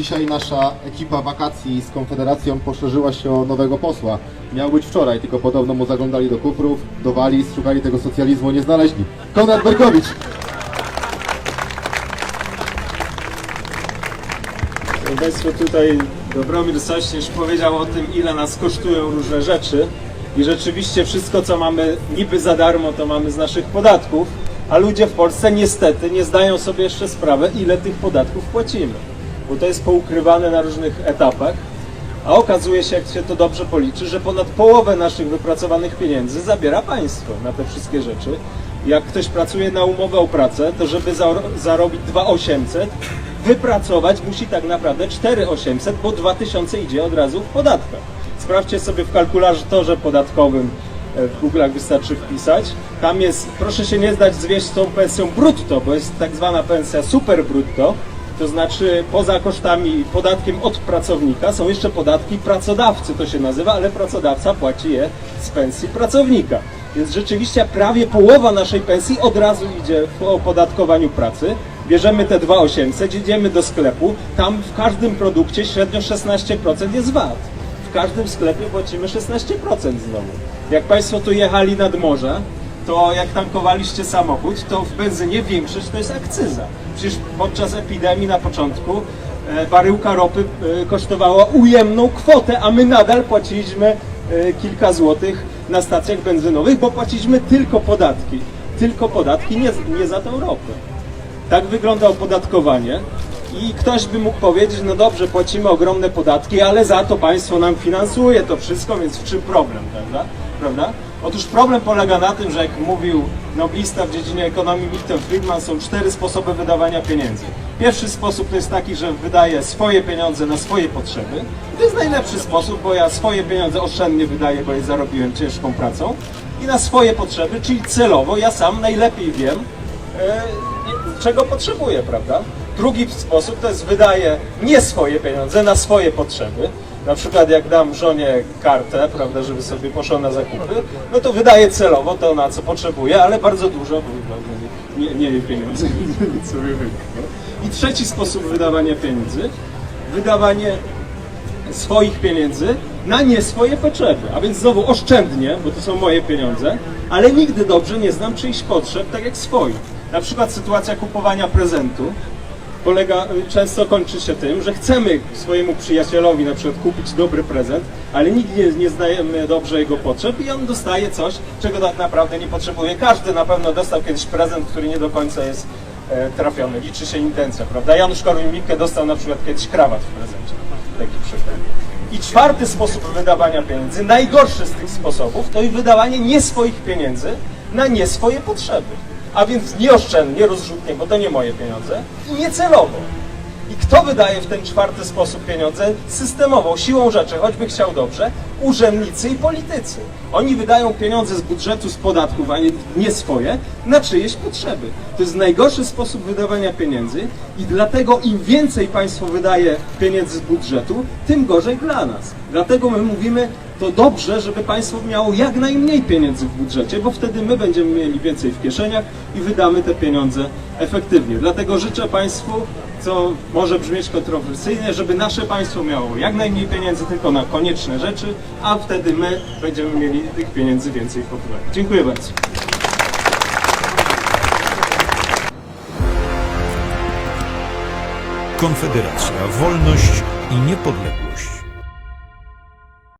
Dzisiaj nasza ekipa wakacji z Konfederacją poszerzyła się o nowego posła. Miał być wczoraj, tylko podobno mu zaglądali do kufrów, do waliz, szukali tego socjalizmu, nie znaleźli. Konrad Berkowicz! Państwo tutaj Dobromir Sośnierz powiedział o tym, ile nas kosztują różne rzeczy i rzeczywiście wszystko, co mamy niby za darmo, to mamy z naszych podatków, a ludzie w Polsce niestety nie zdają sobie jeszcze sprawy, ile tych podatków płacimy, bo to jest poukrywane na różnych etapach, a okazuje się, jak się to dobrze policzy, że ponad połowę naszych wypracowanych pieniędzy zabiera państwo na te wszystkie rzeczy. Jak ktoś pracuje na umowę o pracę, to żeby zaro- zarobić 2800, wypracować musi tak naprawdę 4800, bo 2000 idzie od razu w podatkach. Sprawdźcie sobie w kalkulatorze podatkowym e, w Google'ach wystarczy wpisać. Tam jest, proszę się nie zdać zwieść z tą pensją brutto, bo jest tak zwana pensja super brutto, to znaczy poza kosztami, podatkiem od pracownika są jeszcze podatki pracodawcy, to się nazywa, ale pracodawca płaci je z pensji pracownika. Więc rzeczywiście prawie połowa naszej pensji od razu idzie w opodatkowaniu pracy. Bierzemy te 2800, idziemy do sklepu, tam w każdym produkcie średnio 16% jest VAT. W każdym sklepie płacimy 16% znowu. Jak Państwo tu jechali nad morze, to jak tankowaliście samochód, to w benzynie większość to jest akcyza. Przecież podczas epidemii na początku e, baryłka ropy e, kosztowała ujemną kwotę, a my nadal płaciliśmy e, kilka złotych na stacjach benzynowych, bo płaciliśmy tylko podatki. Tylko podatki, nie, nie za tą ropę. Tak wygląda opodatkowanie. I ktoś by mógł powiedzieć, no dobrze, płacimy ogromne podatki, ale za to państwo nam finansuje to wszystko, więc w czym problem, prawda? prawda? Otóż problem polega na tym, że jak mówił noblista w dziedzinie ekonomii Milton Friedman, są cztery sposoby wydawania pieniędzy. Pierwszy sposób to jest taki, że wydaję swoje pieniądze na swoje potrzeby. To jest najlepszy sposób, bo ja swoje pieniądze oszczędnie wydaję, bo je zarobiłem ciężką pracą. I na swoje potrzeby, czyli celowo, ja sam najlepiej wiem, e, czego potrzebuję, prawda? Drugi sposób to jest wydaję nie swoje pieniądze na swoje potrzeby. Na przykład jak dam żonie kartę, prawda, żeby sobie poszła na zakupy, no to wydaję celowo to, na co potrzebuję, ale bardzo dużo, bo nie, nie jej pieniędzy, więc sobie wykupię. I trzeci sposób wydawania pieniędzy, wydawanie swoich pieniędzy na nie swoje potrzeby. A więc znowu oszczędnie, bo to są moje pieniądze, ale nigdy dobrze nie znam czyichś potrzeb tak jak swoich. Na przykład sytuacja kupowania prezentu polega, często kończy się tym, że chcemy swojemu przyjacielowi na przykład kupić dobry prezent, ale nigdy nie, nie znajemy dobrze jego potrzeb i on dostaje coś, czego tak naprawdę nie potrzebuje. Każdy na pewno dostał kiedyś prezent, który nie do końca jest e, trafiony. Liczy się intencja, prawda? Janusz Korwin-Mikke dostał na przykład kiedyś krawat w prezencie. Taki przykład. I czwarty sposób wydawania pieniędzy, najgorszy z tych sposobów, to i wydawanie nie swoich pieniędzy na nie swoje potrzeby. A więc nieoszczędnie, rozrzutnie, bo to nie moje pieniądze, i niecelowo. I kto wydaje w ten czwarty sposób pieniądze? Systemowo, siłą rzeczy, choćby chciał dobrze, urzędnicy i politycy. Oni wydają pieniądze z budżetu, z podatków, a nie, nie swoje, na czyjeś potrzeby. To jest najgorszy sposób wydawania pieniędzy i dlatego im więcej państwo wydaje pieniędzy z budżetu, tym gorzej dla nas. Dlatego my mówimy, to dobrze, żeby państwo miało jak najmniej pieniędzy w budżecie, bo wtedy my będziemy mieli więcej w kieszeniach i wydamy te pieniądze efektywnie. Dlatego życzę państwu, co może brzmieć kontrowersyjnie, żeby nasze państwo miało jak najmniej pieniędzy tylko na konieczne rzeczy, a wtedy my będziemy mieli tych pieniędzy więcej w pokryciu. Dziękuję bardzo. Konfederacja, wolność i niepodległość.